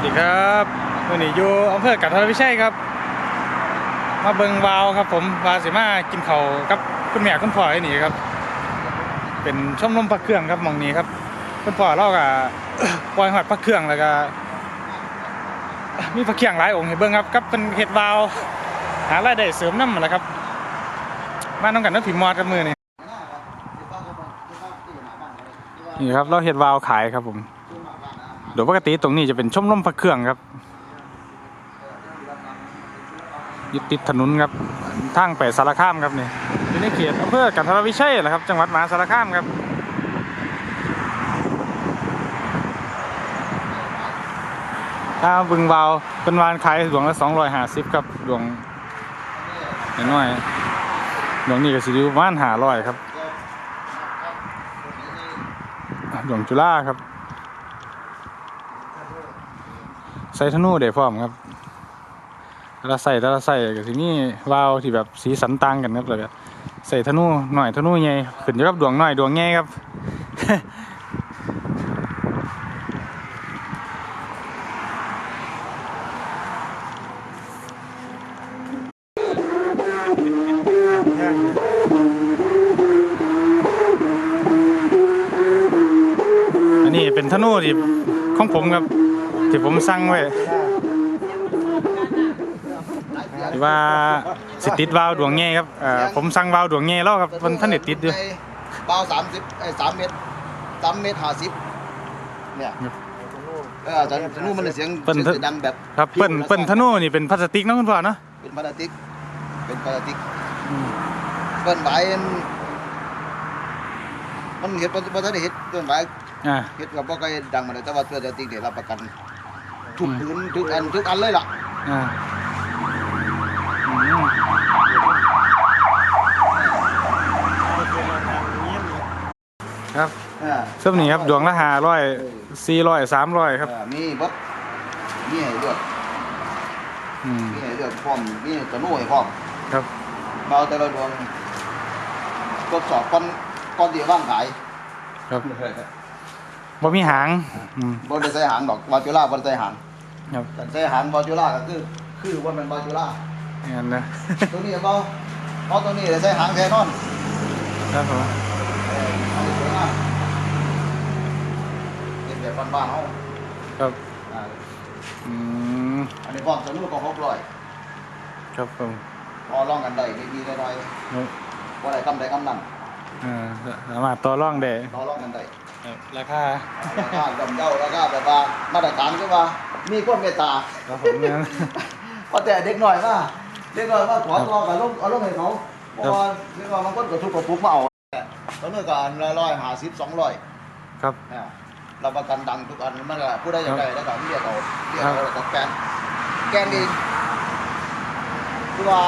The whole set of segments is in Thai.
วัสดีครับวันนี้อยู่อำเภอกันทรวิชัยครับ มาเบิงวาวครับ ผมวาสิมากินเขากับคุณแม่คุณพ่อไอ้นี่ครับ เป็นช่อมลมพักเครื่องครับมองนี้ครับ คุณพ่อเราก็ปล่อยหอดพักเครื่องแล้วก็มีพักเครื่องหลายองค์ให้เบิงครับกับเป็นเห็ดวาว หารายได้เสริมน้ำนั่นแหละครับมาน้องกันน้ำผีมอดกับมือนี่นี่ครับเราเห็ดวาวขายครับผม โดยปกติตรงนี้จะเป็นชมรมพระเครื่องครับยึดติดถนนครับทางไปสารคามครับนี่อยู่ในเขตอำเภอกันทรวิชัยแหละครับ จังหวัดมหาสารคามครับถ้าบึงวาวเป็นวานขายดวงละสองร้อยห้าสิบครับดวงน้อยดวงนี้ก็สิอยู่ประมาณห้าร้อยครับดวงจุฬาครับ ใส่ธนูได้พร้อมครับแต่ละใส่แต่ละใส่ก็สิมีวาวที่แบบสีสันต่างกันครับเลยใส่ธนูหน่อยธนูใหญ่ขึ้นอยู่กับดวงหน่อยดวงใหญ่ครับ ที่ผมสั่งไว้ที่ว่าสิติดวาล์วดวงแง่ครับเอ่อผมสั่งวาล์วดวงแง่แล้วครับมันท่านได้ติดอยู่เบาสามสิบไอ้สามเมตรสามเมตรห้าสิบเนี่ยเออแต่ธนูมันเสียงเปิ้นเสียงจะดังแบบครับเปิ้นเปิ้นธนูนี่เป็นพลาสติกเนาะคุณพ่อเนาะเป็นพลาสติกเป็นพลาสติกเปิ้นใบมันมันเห็ดบ่บ่ทันได้เห็ดเปิ้นใบอ่าเห็ดกับบ่เคยดังมาเลยแต่ว่าตัวพลาสติกเนี่ยรับประกัน ทุกพื้นทุกอันทุกอันเลยล่ะอ่าอืมครับเออเส้มนี้ครับดวงละห้าร้อยสี่ร้อยสามร้อยครับเออมีเบดมีให้เลือกอืม มีให้เลือกพร้อมมีตะนุ่ให้พร้อมครับ เราแต่ละดวงทดสอบก่อนก่อนที่จะว่างขายครับบ่มีหางอืม บ่ได้ใส่หางดอกวาจูล่าบ่ได้ใส่หาง ครับแต่ใส่หางวาจูล่าก็คือ คือว่ามันวาจูล่างั้นนะตัวนี้บ่เพราะตัวนี้ได้ใส่หางแท้นอนครับผมเอออันนี้สวยงามเป็นแบบบ้านๆเฮาครับอ่าอืมอันนี้พร้อมสนุกก็600ครับผมพอลองกันได้ดีๆหน่อยครับๆบ่ได้กำใดกำนั้นอ่าสามารถต่อรองได้ต่อรองกันได้ครับราคาราคาย่อมเยาราคาแบบว่ามาตรฐานคือว่า มีความเมตตาครับผมงั้นพอแต่เด็กหน่อยว่าเด็กหน่อยว่าขอตัวกับลูกเอาลูกให้เขาเพราะว่าเด็กหน่อยมันก็กระทุกกระปุกมาเอาตอนนี้ก็อันละร้อยห้าสิบสองร้อยครับเนี่ยเราประกันดังทุกอันมันก็ผู้ใดอยากได้แล้วก็เรียกเอาเรียกเอาแล้วก็แกนแกนเองคือว่า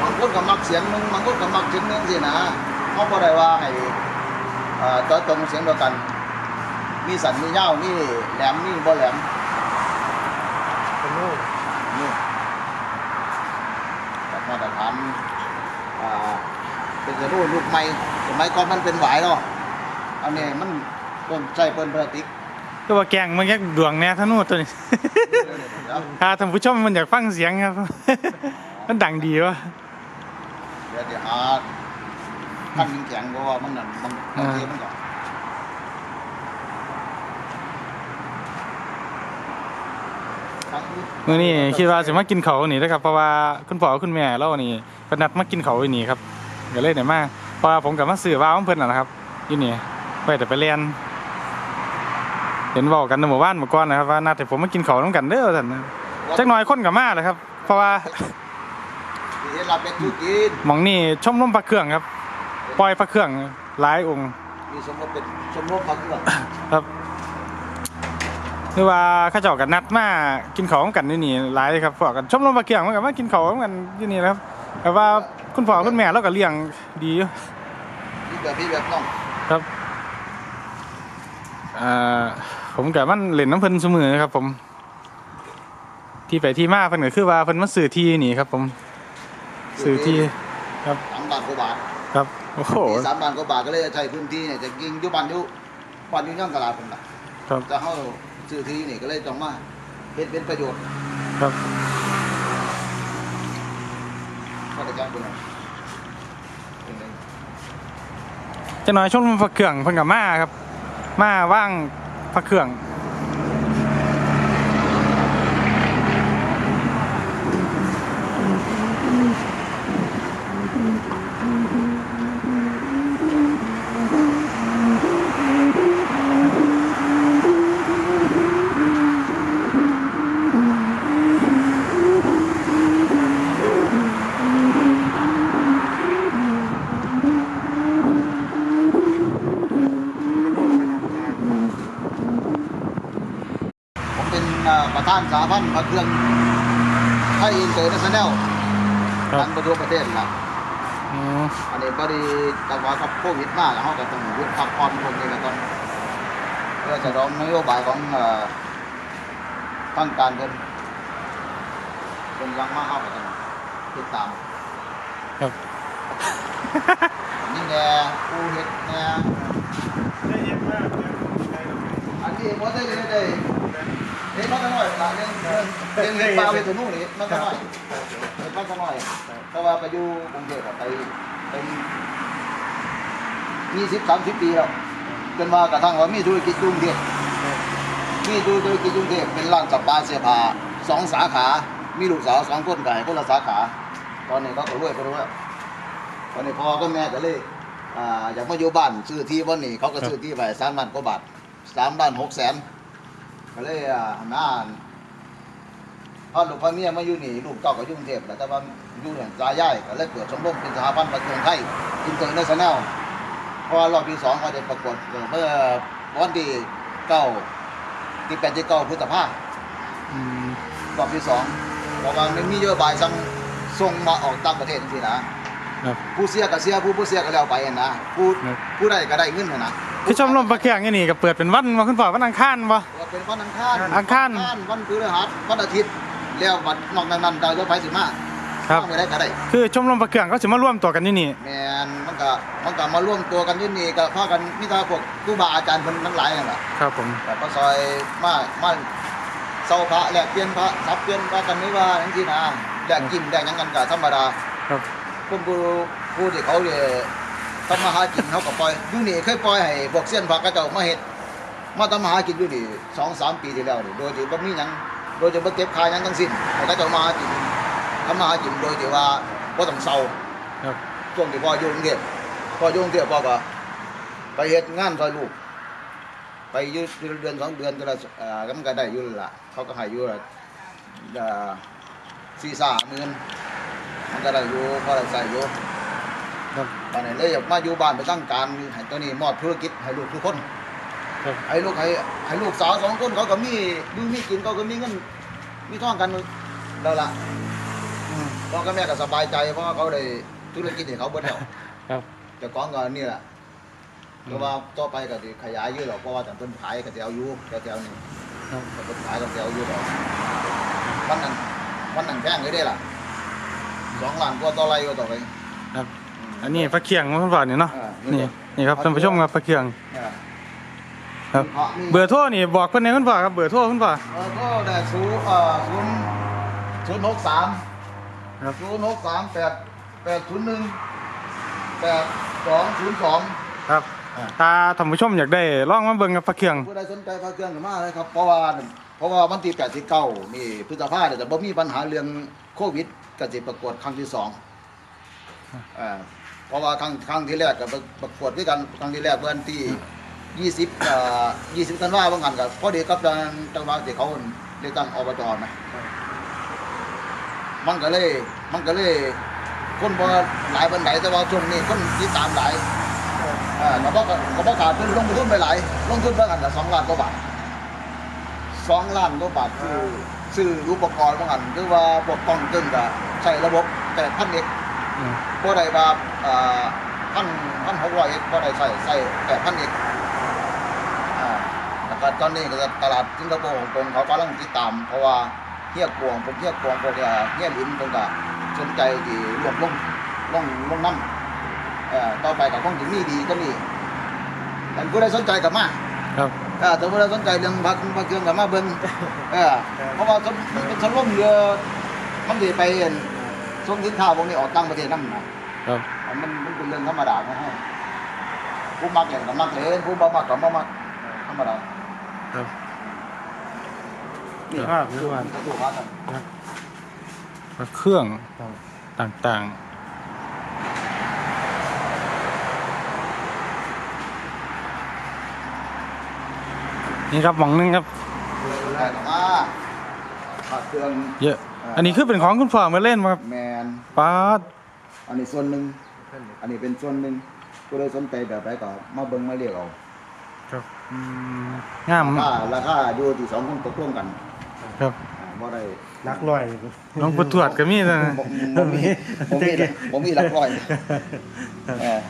บางคนก็มักเสียงหนึงบางคนก็มักเสียงหนึงสินะเขาบ่ได้ว่าให้เอ่อต่อตรงเสียงเดียวกัน มีสันมีเย้ามีแหลมมีบ่แหลม เป็นลูกนี่แบบมาตรฐานอ่าเป็นกระดูกลูกไม้สมัยก่อนมันเป็นหวายเนาะอันนี้มันต้นใจเปิ้นพลาสติกก็ว่าแกงมันแค่ดวงแน่ทั้งนู้นตัวนี้เดี๋ยวถ้าท่านผู้ชมมันอยากฟังเสียงครับ มันดังดีวะเดี๋ยวเดี๋ยวหาขั้นแข็งๆเพราะว่ามันนั่นมันบางทีมันก็ มื้อนี้คิดว่าสิมากินเขาวนี่นะครับเพราะว่าคุณพ่อคุณแม่เรานี่เพิ่นนัดมากินเขาวอยู่นี่ครับก็เลยได้มาเพราะว่าผมกับมาซื้อว้าวของเพิ่นน่ะนะครับอยู่นี่ไปแต่ไปเรียนเห็นบอกกันในหมู่บ้านเมื่อก่อนนะครับว่านัดให้ผมมากินเขาวนํกันเด้อท่านนะจักหน่อยคนก็มาแหละครับ เพราะว่าเฮ็ดลาเป็ดทุกินหมองนี่ชมรมพระเครื่องครับ ปล่อยพระเครื่องหลายองค์มีสมมติเป็นสมมติพักด้วยครับ คือว่าเข้าเจ้ากันนัดมากินข้าวกันนี่นี่หลายครับพวกกันชมรมพระเครื่องมันก็มากินข้าวกันอยู่นี่นะครับแต่ว่าคุณพ่อคุณแม่เราก็เลี้ยงดีอยู่พี่แบบพี่แบบน้องครับอ่าผมกับมันเล่นน้ำเพิ่นเสมอครับ ผม ที่ไปที่มาเพิ่นก็คือว่าเพิ่นมาซื้อที่นี่ครับ ผมซื้อที่ครับสามบาทกว่าบาทครับโอ้โหที่สามบาทกว่าบาทก็เลยใช้พื้นที่เนี่ยจะยิงอยู่บ้านอยู่บ้านอยู่ย่างตลาดผมน่ะครับจะเฮา ซื้อที่นี่ก็เลยต้องมาเฮ็ดเป็นประโยชน์ครับก็จะจับเป็นเป็นไงจะน้อยชมพระเครื่องเพิ่นกับมาครับ มาว่างพระเครื่อง ผมเป็นอ่าประธานสาพันธ์พระเครื่องไทยอินเตอร์เนชั่นแนล ครับ ทั้งประทั่วประเทศนะ อืม อันนี้พอดีจังหวะกับโควิดมาแล้วเขาก็ต้องหยุดพักผ่อนคนนี้แล้วก็เพื่อจะร้องนโยบายของเอ่อทางการเงินเป็นยังมาเข้าไปกันติดตาม ครับ นี่แน่ผู้เฮ็ดแน่อันนี้พอได้เลยได้เฮ็ดมาตั้งหน่อยหลังนึงเดเฮ็ดปลาไปตัวนู้นนี่มาตั้งหน่อยเฮ็ดมาตั้งหน่อยเพราะว่าไปอยู่กรุงเทพไป เป็นยี่สิบสามสิบปีแล้วจนมากระทั่งว่ามีธุรกิจกรุงเทพมีธุรกิจกรุงเทพเป็นร้านสับปลาเสื้อผ้าสองสาขา มีลูกสาวสองคนกับคนละสาขา ตอนนี้เขาก็รวยไปแล้วตอนนี้พ่อก็แม่ก็เลยอ่าอยากมาอยู่บ้านซื้อที่วันนี้เขาก็ซื้อที่ไปสามล้านกว่าบาทสามล้านหกแสนก็เลยอ่าหน้า พ่อลูกพ่อเมียมาอยู่นี่ลูกเต้าก็อยู่กรุงเทพแหละแต่ว่าอยู่อย่างตายายก็เลยเกิดชมรมเป็นสหพันธ์ประเทศไทยอินเตอร์เนชั่นแนลเพราะว่ารอบที่สองเขาจะประกวดเมื่อวันที่เก้าที่แปดที่เก้าพฤษภาอืมรอบที่สองเพราะว่ามันมีนโยบายสั่งส่งมาออกต่างประเทศทีนะครับผู้เสียก็เสียผู้ผู้เสียก็แล้วไปนะผู้ครับผู้ได้ก็ได้เงินน่ะนะคือชมรมพระเครื่องนี่นี่ก็เปิดเป็นวันมาคุณพ่อวันอังคารบ่ว่าเป็นวันอังคารอังคารวันพฤหัสวันอาทิตย์ แล้ววันนอกจากนั้นดาวจะไปสิมาครับไม่ได้ก็ได้ คือชมรมพระเครื่องเขาสิมาร่วมตัวกันนี่นี่ แมนมันก็มันก็มาร่วมตัวกันที่นี่ก็พากันมีแต่พวกครูบาอาจารย์คนทั้งหลายนั่นแหละครับผม แต่ก็ซอยมามาเซาพระแลกเปลี่ยนพระสับเปลี่ยนพระกันไม่ว่าทั้งที่นะแลกกินแลกหยังกันก็ธรรมดาครับ คนผู้ผู้ที่เขาเนี่ยทำมาหากินเขาก็ปล่อยอยู่นี่เคยปล่อยให้พวกเสี้ยนผักกระเจ้ามาเห็ดมาทำมาหากินอยู่นี่สองสามปีที่แล้วนี่โดยที่บ่มีหยัง โดยที่บ่เก็บขายหยังทั้งสิ้นให้กระเจ้ามาหากินทำมาหากินโดยที่ว่าบ่ต้องเศร้าครับช่วงที่พ่ออยู่กรุงเทพพ่ออยู่กรุงเทพพ่อก็ไปเฮ็ดงานซอยลูก ไปอยู่เดือนสองเดือนก็ละเอ่อก็มันก็ได้อยู่นั่นล่ะเขาก็ให้อยู่ละเอ่อสี่สามหมื่นมันก็ได้อยู่พอได้ใส่อยู่ครับตอนนี้เลยอยากมาอยู่บ้านไปตั้งการให้ตัวนี้มอบธุรกิจให้ลูกทุกคน ครับให้ลูกให้ให้ลูกสาวสองคนเขาก็มีดูมีกินเขาก็มีเงินมีท่องกันแล้วล่ะอืมพ่อกับแม่ก็สบายใจเพราะว่าเขาได้ธุรกิจให้เขาเบิดแล้วครับ เจะก้าของก็นี่แหละเพราะว่าต่อไปก็สิขยายอยู่หรอกเพราะว่าแต่ต้นขายก็จะเอาอยู่แถวๆนี้ครับ แต่ต้นขายก็จะเอาอยู่หรอกวันนั้นวันนั้นแพงเลยได้ล่ะสองล้านกว่าต่อไรก็ต่อไปครับ ม อันนี้พระเครื่องคุณพ่อนี่เนาะ อ่านี่ นี่ครับท่านผู้ชมครับพระเครื่องอ่า ครับพระมีเบอร์โทรนี่บอกเพิ่นในคุณพ่อครับเบอร์โทรคุณพ่อเออก็ได้ศูนย์เอ่อศูนย์ศูนย์หกสามครับศูนย์หกสามแปดแปดศูนย์หนึ่งแปดสองศูนย์สองครับอ่าถ้าท่านผู้ชมอยากได้ลองมาเบิ่งกับพระเครื่องผู้ใดสนใจพาเครื่องก็มาเลยครับเพราะว่าเพราะว่าวันที่แปดที่เก้านี่พฤษภาเนี่ยจะบ่มีปัญหาเรื่องโควิดก็จะประกวดครั้งที่สองอ่าเพราะว่าครั้งครั้งที่แรกก็ประกวดด้วยกันครั้งที่แรกวันที่ ยี่สิบเอ่อยี่สิบธันวาคมกันกับพอดีกับจังหวัดที่เขาได้ตั้งอบจนะมันก็เลย มันก็เลย คนบ่หลายบันไดแต่ว่าช่วงนี้คนติดตามหลายเอ่าก็บอกก็บอกขาดทุนลงทุนไปหลายลงทุนเพิ่งอันละสองล้านกว่าบาทสองล้านกว่าบาทคือซื้ออุปกรณ์บางอันคือว่าพวกกล้องตึ้งก็ใช้ระบบแต่พันเอกอืมบ่ได้ว่าเอ่อพันพันหกร้อยเอกบ่ได้ใช้ใช้แต่พันเอกอ่าแล้ว ก็ตอนนี้ก็ตลาดสิงคโปร์ฮ่องกงเขากำลังติดตามเพราะว่าเฮียกวงผมเฮียกวงพวกเอ่อเฮียลินเพิ่นก็สนใจที่รวมลงลงลงน้ำเอ่อต่อไปก็คงสิมีดีก็มีอันผู้ใดสนใจก็มาครับเออแต่ว่าเราสนใจเรื่องพักพักเครื่องกับมาเบิ่งเออเพราะว่าสมมันเป็นชมรมเรือมันสิไปส่งสินค้าพวกนี้ออกต่างประเทศนำนนะครับมันมันเป็นเรื่องธรรมดาของเฮาผู้มักเล่นก็มักเล่นผู้บ่มักก็บ่มักธรรมดา ครับนี่ครับดูว่าดูว่ากันพระเครื่องครับต่างๆ นี่ครับหมองหนึงครับได้ก็มาพักเครื่องเยอะ อันนี้คือเป็นของคุณพ่อมาเล่นมาครับแมนป๊าดอันนี้ส่วนหนึ่ง อันนี้เป็นส่วนหนึ่งผู้ใดสนใจแบบใดก็มาเบิ่งมาเรียกเอาครับ อืมงามราคาราคาอยู่ที่สองคนตกลงกันครับอ่าบ่ได้นักลอยหลวงปู่ทวดก็มีนะบ่บ่มีบ่มีบ่มีหลักร้อยเออ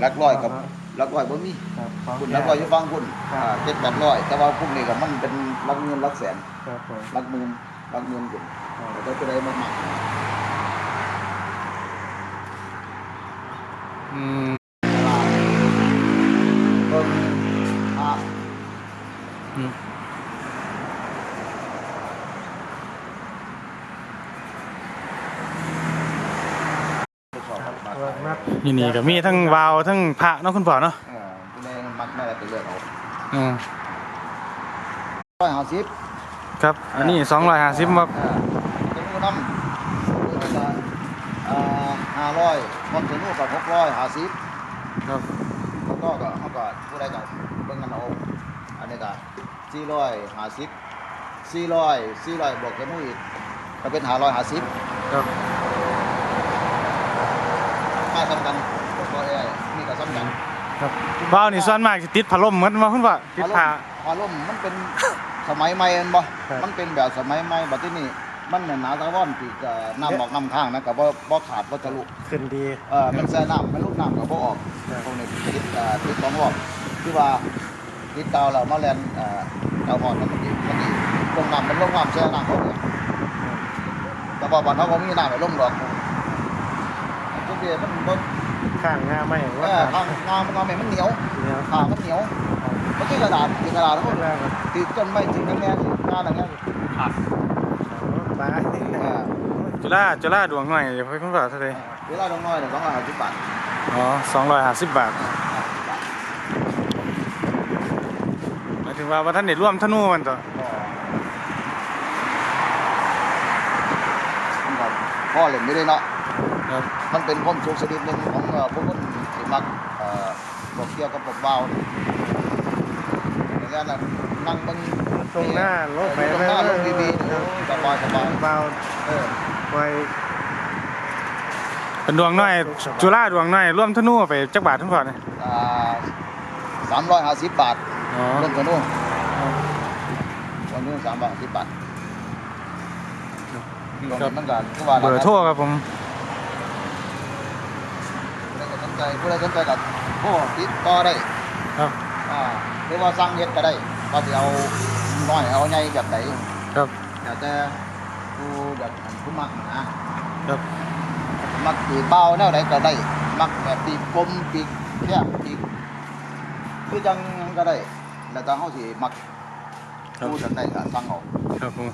หลักร้อยกับหลักร้อยบ่มีครับของคุณหลักร้อยอยู่ฟังคุณอ่าเจ็ดแปดร้อยแต่ว่าพวกนี้ก็มันเป็นหลักเงินหลักแสนครับผมหลักหมื่นหลักเงินคุณแต่ก็จะได้มากอืม ๆเบิ่งอ่า อืม ชอบครับมาก ว่า นักอยู่นี่ก็มีทั้งวาวทั้งพระเนาะคุณพ่อเนาะเออผู้ใดมักแม่ก็ไปเลือกเอาอืมร้อยห้าสิบครับ อันนี้สองร้อยห้าสิบครับจะมูน้ำตัวละห้าร้อยความถึงนู่นกับหกร้อยห้าสิบครับแล้วก็ก็เขาก็ผู้ใดก็เบิ่งกันเอาอันนี้ก็สี่ร้อยห้าสิบสี่ร้อยสี่ร้อยบวกกันนู่นอีกก็เป็นห้าร้อยห้าสิบครับ ค่าสำคัญก็เอ้ยนี่ก็สำคัญครับวาวนี่ส่วนมากสิติดพัดลมเหมือนมาคุณพ่อติดผ้า อารมณ์มันเป็นสมัยใหม่เอ็นบ่มันเป็นแบบสมัยใหม่บัดที่นี่มันหนาตะวันปีกก็น้ำออกน้ำข้างนะก็บ่บ่ขาดบ่ทะลุ ขึ้นดี เออมันแซ่น้ำมันลูกน้ำก็บ่ออกครับพวกนี้ติดเอ่อติดสองรอบคือว่าติดกาวแล้วมาแล่นเอ่อเกาหอนมันมันดีมันดีลงน้ำมันลงน้ำแซ่น้ำเขาเลยแต่ว่าบ้านเขาก็มีน้ำให้ลงดอก ทุกทีมันบ่ข้างหน้าไม่เอว่าอทางน้ำมันก็ไม่มันเหนียวเนี่ยขามันเหนียวมันคือกระดาษติดกระดาษแล้วมันแรกติดต้นไม้ติดกันแน่ติดงานอะไรเงี้ยขาดตายเออจุฬาจุฬาดวงหน่อยเดี๋ยวให้คุณพ่อเท่าไหร่เวลาน้อยๆเนี่ยต้องเอาสิบบาทอ๋อสองร้อยห้าสิบบาทหมายถึงว่าว่าท่านเด็ดร่วมธนูมันต่อมันก็พ่อเล่นไม่ได้เนาะครับ มันเป็นความสุขชนิดหนึ่งของเอ่อพวกคนที่มักเอ่อบอกเกี่ยวกับบอกเบาอย่างนั้นน่ะนั่งเบนตรงหน้ารถไฟตรงหน้ารถดีๆโอ้ยสบายสบายเบาเออไว้เป็นดวงน้อย จุฬาดวงน้อยร่วมธนูไปจักบาททุกพ่อเนี่ยอ่าสามร้อยห้าสิบบาทอ๋อรวมตัวนู้นตัวนู้นสามร้อยห้าสิบบาทตรงครันี้บมันก็คือว่าเบอร์โทรครับผม ผู้ ใสนใจผู้ใดสนใจกับโทรติดต่อได้ครับ อ่าหรือว่าสั่งเฮ็ดก็ได้ว่าสิเอาน้อยเอาใหญ่แบบไหนครับ แล้วแต่ผู้แบบอันผู้มักนะครับ มักปีกเบาแนวไหนก็ได้ มักแบบปีกกลมปีกแคบปีกคือจังก็ได้ แล้วแต่เฮาสิมักครับ ผู้จังไดก็สั่งเอาครับผม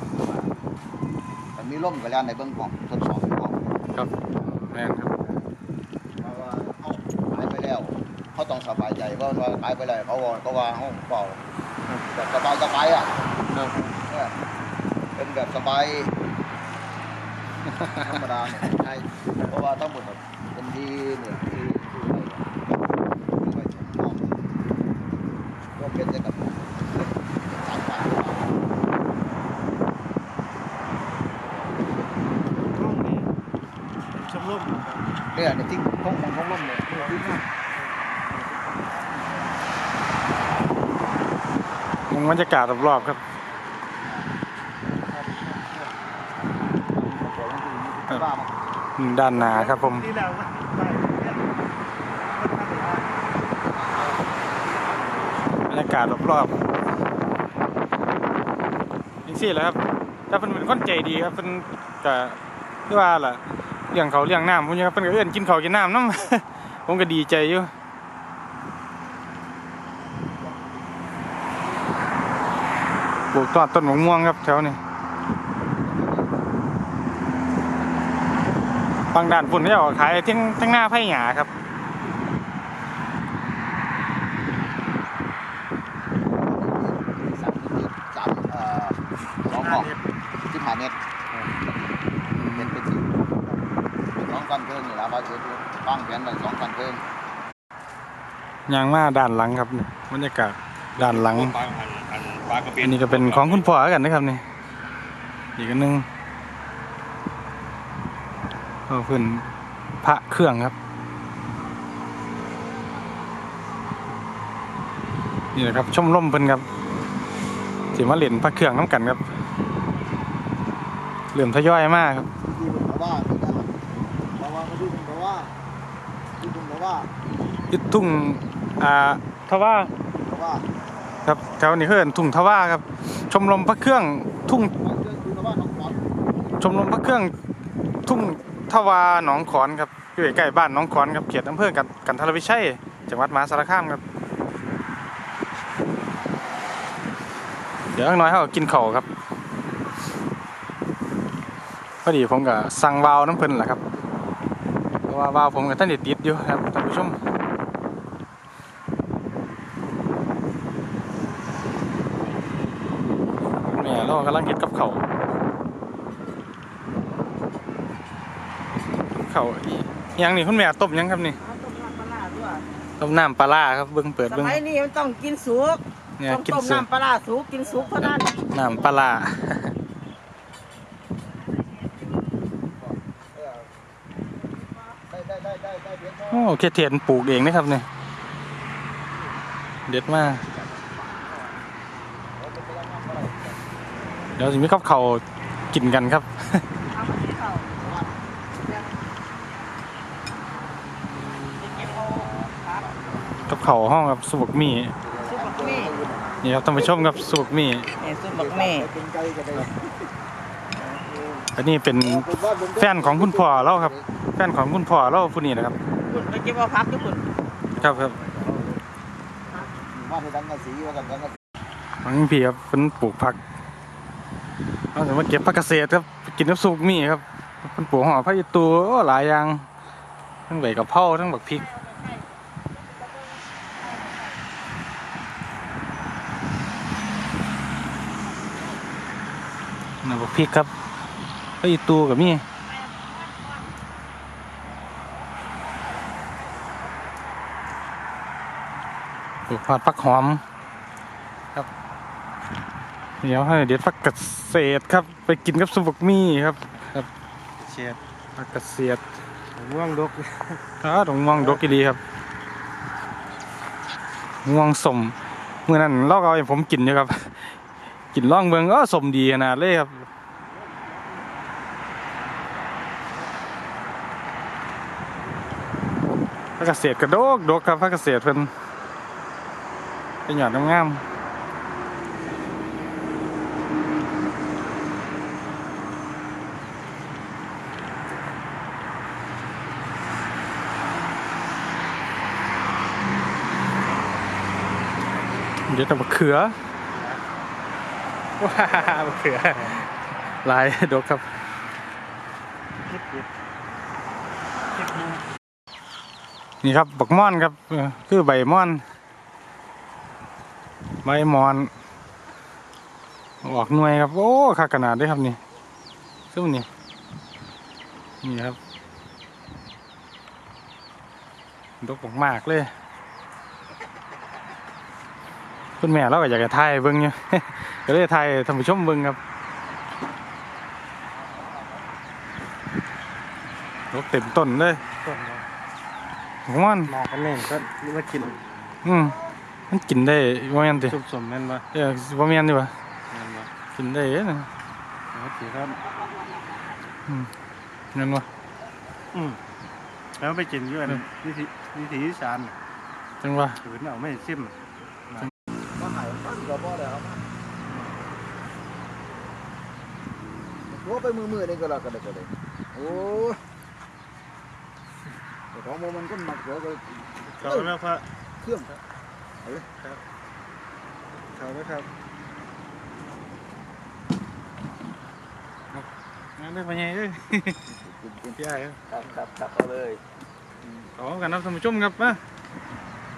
แต่มีล่มก็แล้วในเบื้องของทดสอบของครับแม่นครับ เพราะว่าเฮาขายไปแล้ว เขาต้องสบายใจว่าว่าขายไปแล้วเขาว่าเขาว่าเฮาเป่าแบบสบายสบายอะครับเออเป็นแบบสบายธรรมดาเนี่ยใช่เพราะว่าทั้งหมดแบบเป็นที่เนี่ยที่ที่ที่ไว้ที่นอกก็เป็นแต่กับสามบาทห้องนี้ชมรมเนี่ยเนี่ยที่ห้องของห้องร่มเนี่ยที่มาก มองบ รรยากาศรอบๆครับด้านหนาครับผมบรรยากาศรอบๆนี่สิแหละครับถ้าเพิ่นเป็นคนใจดีครับเพิ่นก็คือว่าล่ะเลี้ยงเขาเลี้ยงน้ำพวกนี้ครับเพิ่นก็เอื้อนกินเขากินน้ำน้ำผมก็ดีใจอยู่ ลูกต้นต้นมะม่วงครับแถวนี้บางด่านฝุ่นที่เอาขายที่ทั้งหน้าไผ่หยาครับสามสามเอ่อสองกล่องที่ผ่านเน็ตเน็ตเป็นสิบสองกันเกินนี่แหละว่าจะวางแผนไว้สองกันเกินยางมาด้านหลังครับนี่บรรยากาศด้านหลัง ปลาอันอันปลากระเบอันนี้ก็เป็นของคุณพ่อแล้วกันนะครับนี่อีกอันหนึงก็เพื่อนพระเครื่องครับ นี่แหละครับชมรมเพิ่นครับสิมาเล่นพระเครื่องน้ำกันครับเริ่มทยอยมากครับที่ผมบอกว่าที่จะเพราะว่าเขาดูผมบอกว่าที่ผมบอกว่ายึดทุ่งอ่าทว่าเพราะว่า ครับแถวนี้เพื่อนทุ่งทว่าครับ ชมรมพระเครื่องทุ่งชมรมพระเครื่องทุ่งทวาหนองขอนครับอยู่ใกล้บ้านหนองขอนครับเขตอำเภอกันกันทรวิชัยจังหวัดมหาสารคามครับ เดี๋ยวอีกน้อยเขากินข้าวครับพอดีผมก็สั่งวาวน้ำเพิ่นแหละครับเพราะว่าวาวผมกับท่านได้ติดอยู่ครับท่านผู้ชมแม่เรา กำลังเฮ็ดกับเขาวเขาอีหยังนี่คุณแม่ต้มหยังครับนี่เอาต้มน้ำปลาร้าด้วยต้มน้ำปลาร้าครับเบิ่งเปิดสเบิ่งมัยนี้มันต้องกินสุกเนี่ยต้องกินต้มสุกน้ำปลาร้าสุกกินสุกเท่านั้นน้ำปลาร้าได้ได้ได้ได้ได้เดี๋ยวโอ้เคเทียนปลูกเองนะครับเนี่ยเด็ดมาก เดี๋ยวสิมีกับเขาวกินกันครับเอามาที่เขาจะกินโมครับกับเขาวห้องกับสุกมี่ซุปบักมี่นี่ครับท่านผู้ชมครับสุกมี่เนี่ยซุปบักมี่กินไก่ก็ได้อันนี้เป็นแฟนของคุณพ่อเราครับ แฟนของคุณพ่อเราผู้นี้นะครับคุณไปเก็บเอาพักทุกคนครับครับว่าในดังกะสีว่ากันดังกะสีของพี่ครับเป็นปลูกผัก เราจะมาเก็บผักเกษตรครับ กินน้ำสุกมี่ครับเป็นปลูกห่อพระยิตูหลายอย่าง ทั้งใบกะเพราทั้งบักพริกน้ำบักพริกครับพระยิตูกับมี่ปลูกผัดผักหอม เดี๋ยวให้เด็ดผักกระเศษครับ ไปกินกับสุบกมี่ครับครับเชียดผักกระเศษม่วงดกอ้าตรงม่วงดกอีดีครับม่วงสมเมื่อนั้นเล่าก็เอาให้ผมกินอยู่ครับ กินล่องเมืองก็สมดีขนาดเลยครับผักกระเศษกระโดกดกครับผักกระเศษเพิ่นเป็นหยอดงามๆ เดี๋ยวแต่มะเขือว้ามะเขือลายดกครับคิดคิดคิดดูนี่ครับบักม่อนครับเออคือใบม่อน ใบมอน ออกหน่วยครับ โอ้ค่าขนาดด้วยครับนี่ซึ่งนี่นี่ครับดกมากๆเลย คุณแม่เราก็อยากจะถ่ายเบิ้งอยู่ก็เลยถ่ายท่านผู้ชมเบิ้งครับดกเต็มต้นเลยต้นเนาะบักม่อนมากันเองก็นี่มากิน อืมมันกินได้ว่าแม่นติสุบสมแม่นปะเออว่าแม่นดีวะแม่นปะกินได้เด้นะโอเคครับนั่นวะอืมแล้วไปกินอยู่อันวิธีวิธีอีสานจังวะถือเอาไม่ซิมก็ กราบ่ได้วอามาตัวไปมือมือนี่ก็ละกันเลยก็เลยโอ้แต่ของโมมันก็หมักเสือก็ลยถ่าณมากพระเครื่องเอาเลยครับขอบคุณครับงั้นเป็นไงด้วยพี่ใหญ่ครับครับครับเอาเลยขอบคุณครับท่านผู้ชมครับมา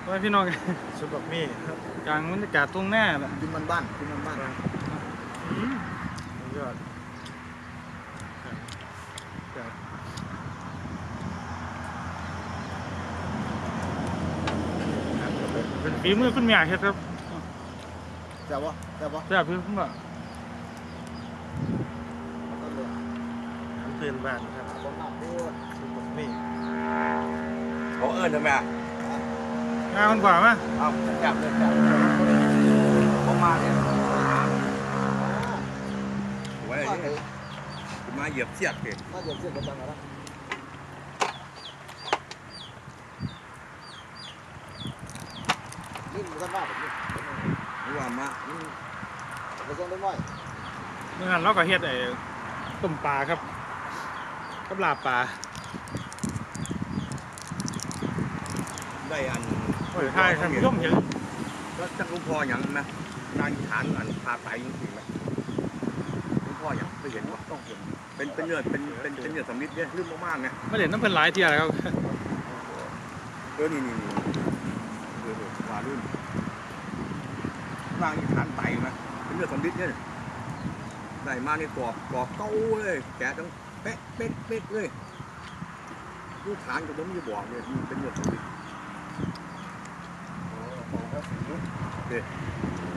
ไปพี่น้องซุปบักมี่ครับกลางบรรยากาศตรงหน้าน่ะกินมันบ้านกินมันบ้านยอดเป็นฝีมือคุณแม่เฮ็ดครับแซ่บปะแซ่บปะแซ่บพี่คุณบ่ต้นเลยน้ำเพื่อนบ้านครับต้นน้ำพูดซุปบักมี่เขาเอิ้นทำไมอะ งานมันกว่ามั้ยเอาจับเลยจับผมมาเนี่ยไว้ว่าไงผมมาเหยียบเสียกเองน่าจะเสียกันจังนะนี่มันก็น่าแบบนี้นี่ว่ามาไปส่งได้ไหมเมื่อนั้นเราก็เฮ็ดไอ้ต้มปลาครับกับลาปลาได้อัน โอ้ยท่ายท่านผู้ชมเห็นแล้วจักลุงพ่ออย่างนะนางฐานอันพาไปจริงๆไหมลุงพ่ออย่างเคยเห็นว่าต้องเห็นเป็นเป็นเนื้อเป็นเป็นเป็นเนื้อสำลิดเนี่ยลืมมากๆไงมาเล่นน้ำเพิ่นหลายเที่ยแล้วครับเออนี่นี่นี่เออเออว่ารุ่นนางฐานไตไหมเป็นเนื้อสำลิดเนี่ยได้มาในกรอบกรอบเก้าเลย แกะต้องเป๊ะเป๊ะเป๊ะเลยลูกฐานกับผมจะบอกเนี่ยมันเป็นเนื้อสำลิด โอ้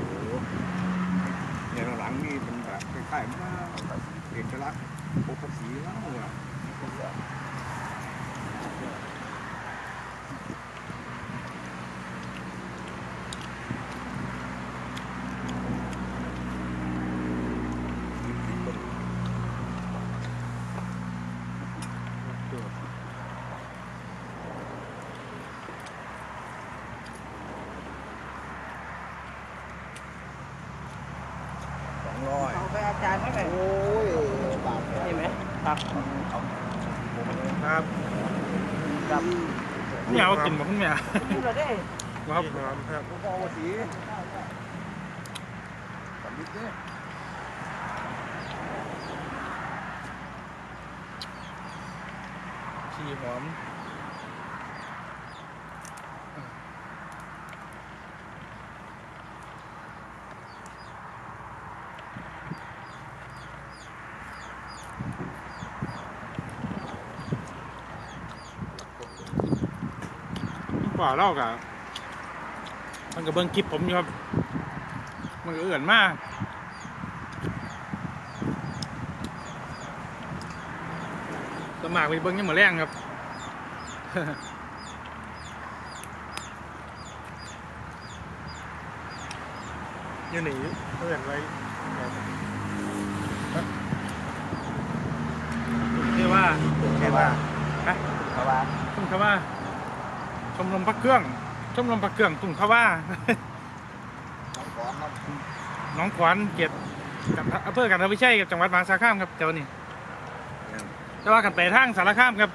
โหเนี่ยหลังนี่เป็นแบบคล้ายๆมากเอกลักษณ์ปกสีแล้วอะสองร้อย เอาไปอาจารย์ไม่ไหม โอ้ยบาป นี่ ไหมครับครับคุณแม่เอากินบ่คุณแม่นี่เราได้บ่ครับหอมครับลูกพ่อว่าสีสำลิดเนี่ยชีหอม กว่าเล่ากะมันก็เบิ่งคลิปผมอยู่ครับ มันก็เอื่อนมากสมัครไปเบิ้งยังมือแรงครับอยูหนีเพื่อนไว้เรียกว่าแค่ว่าฮะเพราะว่าตุ่มขว่าช มรมพักเครื่องชมรมพักเครื่องตุ่มขว่าน้องก่อนมันน้องขวัญเกียรติกับอำเภอกันทวิชัยกับจังหวัดมหาสารคามครับเจ้านี่แต่ว่ากันไปทางสารคามครับ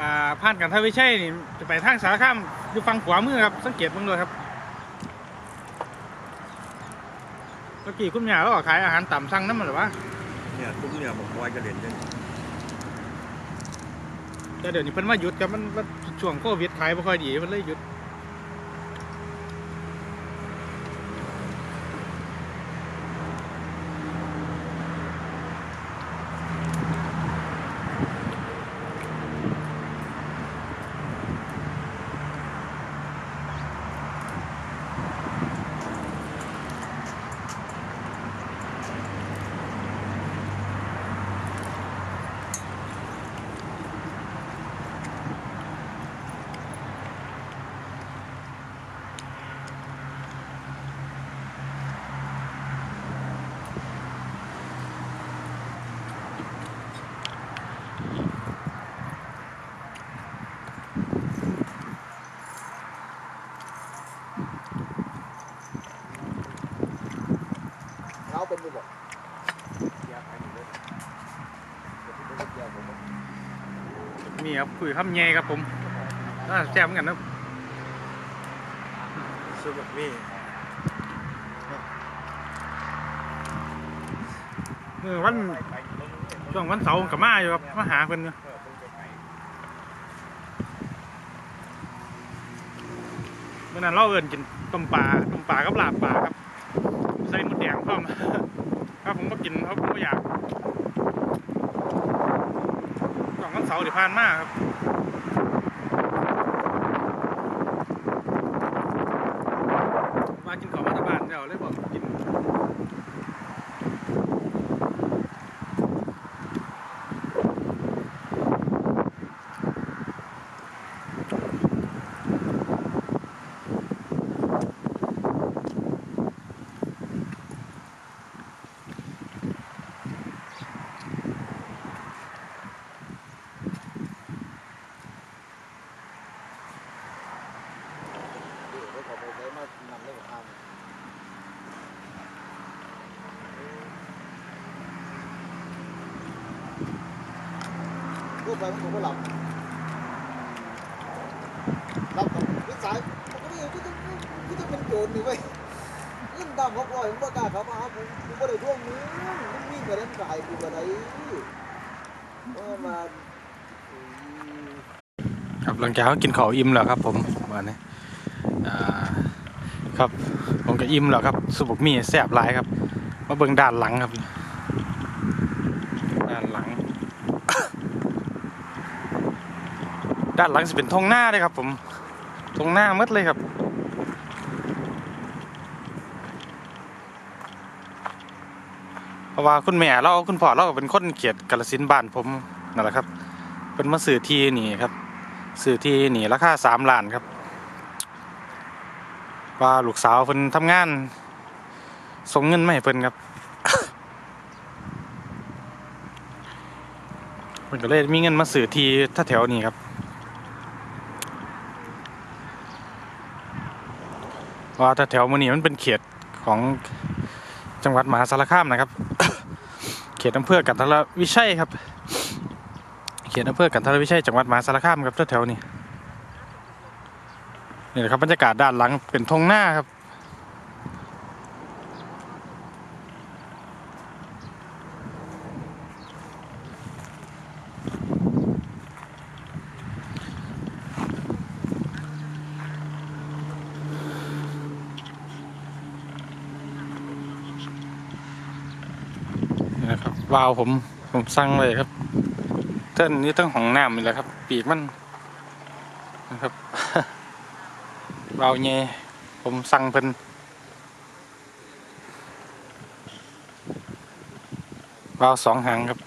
อ่าผ่านกันทวิชัยนี่จะไปทางสารคามอยู่ฝั่งขวามือครับสังเกตเบ้างด้วยครับเมื่อกี้คุณแม่เราก็ขายอาหารตามสั่งนั่นมันหรือวะเนี่ยตุ้มเนี่ยบอกวายกระเด็นเลยแต่เดี๋ยวนี้เพิ่นมาหยุดครับมันมัน ช่วงโควิดขายไม่ค่อยดีมันเลยหยุด เราเป็นอยู่บ่ นี่ครับคุยคำแย่ครับผมอ่าแซ่บเหมือนกันนะซุปบักมี่มือวันช่วงวันเสาร์กับมาอยู่ครับมาหาเพิ่นอยู่เมื่อนั้นเราเอินกินต้มปลาต้มปลากับลาบปลาครับใส่หมดแดงพร้อมครับผมก็กินเพราะผมก็อยากช่วงวันเสา ร์ที่ผ่านมาครับมากินของมาจากบ้านเดี๋ยวเลยบอกกิน เดี๋ยวเขาบอกเลยมานำเรื่องทางพูด ไปมันคงไม่หลับหลับกับวิสัยมันก็นี่ก็ต้องก็ต้องเป็นโจรดิเว้ยเงินตามหกร้อยผมประกล้าศเขามาหาผมผมไม่ได้ท่วงมือมันวิ่งไปเล่นกายกูอะไรเออมาครับหลังจากเขากินข้าวอิ่มแล้วครับผมวันนี้อ่าครับผมก็อิ่มแล้วครับสุบกมีแซ่บหลายครับ มาเบิ่งด้านหลังครับ ด้านหลัง ด้านหลังจะเป็นทงหน้าเลยครับ ผมทงหน้าหมดเลยครับเพราะว่าคุณแม่เราคุณพ่อเราเป็นคนเขียดกาลสินบ้านผมนั่นแหละครับ เป็นมาสื่อที่นี่ครับซื้อที่นี่ราคาสามล้านครับ ว่าลูกสาวเพิ่นทำงานส่งเงินมาให้เพิ่นครับเพิ่นก็เลยมีเงินมาซื้อที่ถ้าแถวนี้ครับ ว่าถ้าแถวมือนี้มันเป็นเขตของจังหวัดมหาสารคามนะครับ เขตอำเภอกันทรวิชัยครับ เขตอำเภอกันทรวิชัยจังหวัดมหาสารคามครับแถวๆนี้นี่แหละครับบรรยากาศด้านหลังเป็นทงหน้าครับ วาวผมผมสั่งเลยครับเท่นนี้ต้องของน้ำนี่แหละครับ ปีกมันนะครับเบาเงยผมสั่งเพิ่นเบาสองหางครับ